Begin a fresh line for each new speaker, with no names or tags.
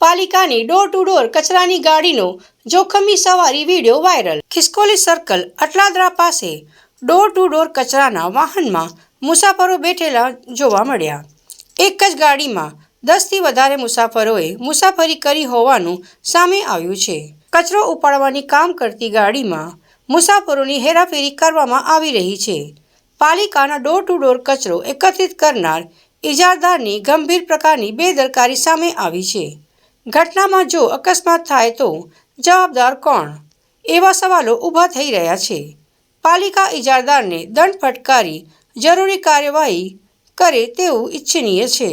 પાલિકાની door to door કચરાની ગાડીનો જોખમી સવારી video viral Khiskoli circle Atladara પાસે ડોર ટુ ડોર કચરાના વાહનમાં મુસાફરો બેઠેલા જોવા મળ્યા. એક જ ગાડીમાં દસથી વધારે મુસાફરોએ મુસાફરી કરી હોવાનું સામે આવ્યું છે. કચરો ઉપાડવાની કામ કરતી ગાડીમાં મુસાફરોની હેરાફેરી કરવામાં આવી રહી છે. પાલિકાના ડોર ટુ ડોર કચરો એકત્રિત કરનાર ઇજારદારની ગંભીર પ્રકારની બેદરકારી સામે આવી છે. ઘટનામાં જો અકસ્માત થાય તો જવાબદાર કોણ? એવા સવાલો ઊભા થઈ રહ્યા છે. પાલિકા ઇજારદારને દંડ ફટકારી જરૂરી કાર્યવાહી કરે તેવું ઈચ્છનીય છે.